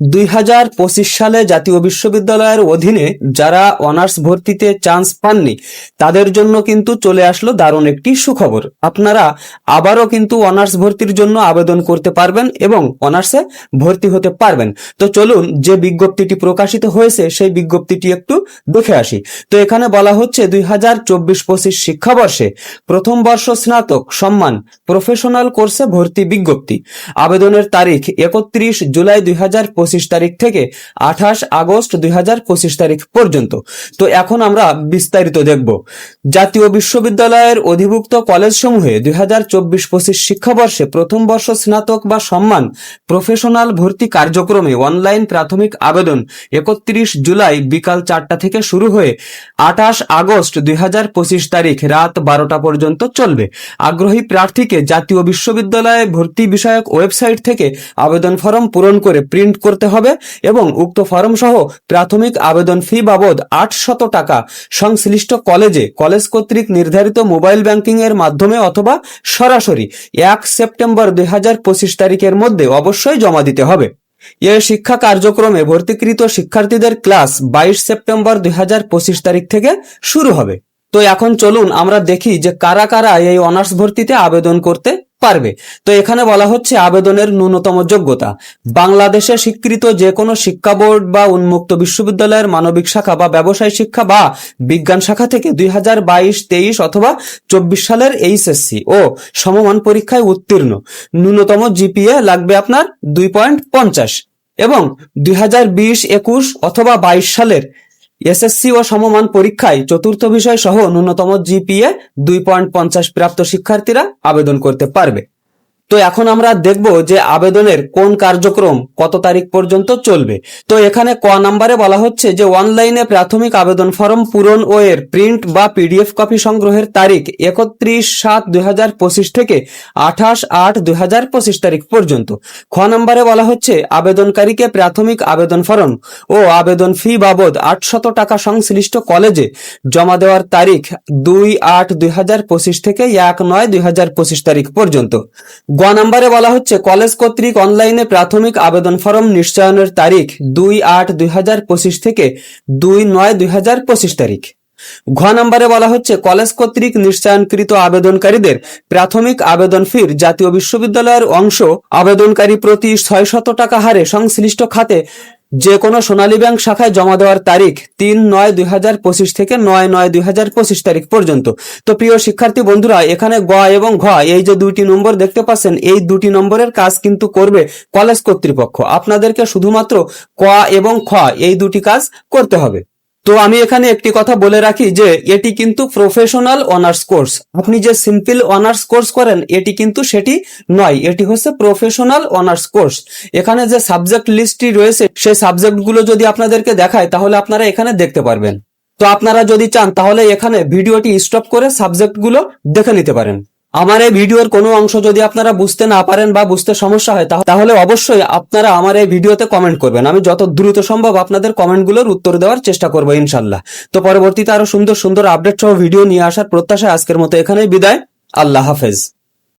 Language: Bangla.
দুই হাজার পঁচিশ সালে জাতীয় বিশ্ববিদ্যালয়ের অধীনে যারা অনার্স ভর্তিতে চান্স পাননি, তাদের জন্য কিন্তু চলে আসলো দারুণ একটি সুখবর। আপনারা আবারও কিন্তু অনার্স ভর্তির জন্য আবেদন করতে পারবেন এবং অনার্সে ভর্তি হতে পারবেন। তো চলুন যে বিজ্ঞপ্তিটি প্রকাশিত হয়েছে, সেই বিজ্ঞপ্তিটি একটু দেখে আসি। তো এখানে বলা হচ্ছে দুই হাজার চব্বিশ পঁচিশ শিক্ষাবর্ষে প্রথম বর্ষ স্নাতক সম্মান প্রফেশনাল কোর্সে ভর্তি বিজ্ঞপ্তি। আবেদনের তারিখ একত্রিশ জুলাই দুই হাজার পঁচিশ তারিখ থেকে আঠাশ আগস্ট দুই হাজার পঁচিশ তারিখ পর্যন্ত। তো এখন আমরা বিস্তারিত দেখব। জাতীয় বিশ্ববিদ্যালয়ের অধিভুক্ত কলেজ সমূহে দুই হাজার চব্বিশ পঁচিশ শিক্ষাবর্ষে প্রথম বর্ষ স্নাতক বা সম্মান প্রফেশনাল ভর্তি কার্যক্রমে অনলাইন প্রাথমিক আবেদন একত্রিশ জুলাই বিকাল চারটা থেকে শুরু হয়ে আঠাশ আগস্ট দুই হাজার পঁচিশ তারিখ রাত বারোটা পর্যন্ত চলবে। আগ্রহী প্রার্থীকে জাতীয় বিশ্ববিদ্যালয়ে ভর্তি বিষয়ক ওয়েবসাইট থেকে আবেদন ফর্ম পূরণ করে প্রিন্ট করতে হবে এবং উক্ত ফর্ম সহ প্রাথমিক আবেদন ফি বাবদ আটশত টাকা সংশ্লিষ্ট কলেজে কলেজ কর্তৃক নির্ধারিত মোবাইল ব্যাংকিং এর মাধ্যমে অথবা সরাসরি এক সেপ্টেম্বর দুই হাজার পঁচিশ তারিখের মধ্যে অবশ্যই জমা দিতে হবে। এ শিক্ষা কার্যক্রমে ভর্তিকৃত শিক্ষার্থীদের ক্লাস বাইশ সেপ্টেম্বর দুই হাজার পঁচিশ তারিখ থেকে শুরু হবে। তো এখন চলুন আমরা দেখি যে কারা কারা এই অনার্স ভর্তিতে আবেদন করতে পারবে। তো এখানে বলা হচ্ছে আবেদনের ন্যূনতম যোগ্যতা। বাংলাদেশে স্বীকৃত যে কোনো শিক্ষা বোর্ড বা উন্মুক্ত বিশ্ববিদ্যালয়ের মানবিক শাখা বা ব্যবসায় শিক্ষা বা বিজ্ঞান শাখা থেকে দুই হাজার বাইশ, তেইশ অথবা চব্বিশ সালের এইচএসসি ও সমমান পরীক্ষায় উত্তীর্ণ। ন্যূনতম জিপিএ লাগবে আপনার দুই পয়েন্ট পঞ্চাশ এবং দুই হাজার বিশ, একুশ অথবা বাইশ সালের এসএসসি ও সমমান পরীক্ষায় চতুর্থ বিষয় সহ ন্যূনতম জিপিএ দুই পয়েন্ট পঞ্চাশ প্রাপ্ত শিক্ষার্থীরা আবেদন করতে পারবে। তো এখন আমরা দেখব যে আবেদনের কোন কার্যক্রম কত তারিখ পর্যন্ত চলবে। তো এখানে ক নাম্বারে বলা হচ্ছে যে অনলাইনে প্রাথমিক আবেদন ফর্ম পূরণ ও এর প্রিন্ট বা পিডিএফ কপি সংগ্রহের তারিখ একত্রিশ সাত দুই থেকে আঠাশ আট দুই তারিখ পর্যন্ত। খ নাম্বারে বলা হচ্ছে আবেদনকারীকে প্রাথমিক আবেদন ফর্ম ও আবেদন ফি বাবদ আটশত টাকা সংশ্লিষ্ট কলেজে জমা দেওয়ার তারিখ দুই আট দুই থেকে এক নয় দুই তারিখ পর্যন্ত। গ নাম্বারে বলা হচ্ছে, কলেজ কর্তৃক অনলাইনে প্রাথমিক আবেদন ফরম নিশ্চয়নের তারিখ দুই আট দুই হাজার পঁচিশ থেকে দুই নয় দুই হাজার পঁচিশ তারিখ। ঘ নম্বরে বলা হচ্ছে, কলেজ কর্তৃক নিশ্চয়নকৃত আবেদনকারীদের প্রাথমিক আবেদন ফির জাতীয় বিশ্ববিদ্যালয়ের অংশ আবেদনকারী প্রতি ছয় শত টাকা হারে সংশ্লিষ্ট খাতে যে কোনো সোনালী ব্যাংক শাখায় জমা দেওয়ার তারিখ তিন নয় দুই হাজার পঁচিশ থেকে নয় নয় দুই হাজার পঁচিশ তারিখ পর্যন্ত। তো প্রিয় শিক্ষার্থী বন্ধুরা, এখানে গ এবং ঘ, এই যে দুইটি নম্বর দেখতে পাচ্ছেন, এই দুটি নম্বরের কাজ কিন্তু করবে কলেজ কর্তৃপক্ষ। আপনাদেরকে শুধুমাত্র ক এবং খ, এই দুটি কাজ করতে হবে। তো আমি এখানে একটি কথা বলে রাখি যে এটি কিন্তু প্রফেশনাল অনার্স কোর্স আপনি যে সিম্পল অনার্স কোর্স করেন, এটি কিন্তু সেটি নয়, এটি হচ্ছে প্রফেশনাল অনার্স কোর্স এখানে যে সাবজেক্ট লিস্টটি রয়েছে, সেই সাবজেক্টগুলো যদি আপনাদেরকে দেখায়, তাহলে আপনারা এখানে দেখতে পারবেন। তো আপনারা যদি চান, তাহলে এখানে ভিডিওটি স্টপ করে সাবজেক্টগুলো দেখে নিতে পারেন। আমার এই ভিডিওর কোনো অংশ যদি আপনারা বুঝতে না পারেন বা বুঝতে সমস্যা হয় তাহলে অবশ্যই আপনারা আমার এই ভিডিওতে কমেন্ট করবেন। আমি যত দ্রুত সম্ভব আপনাদের কমেন্টগুলোর উত্তর দেওয়ার চেষ্টা করব ইনশাল্লাহ। তো পরবর্তীতে আরও সুন্দর সুন্দর আপডেট সহ ভিডিও নিয়ে আসার প্রত্যাশায় আজকের মতো এখানেই বিদায়। আল্লাহ হাফেজ।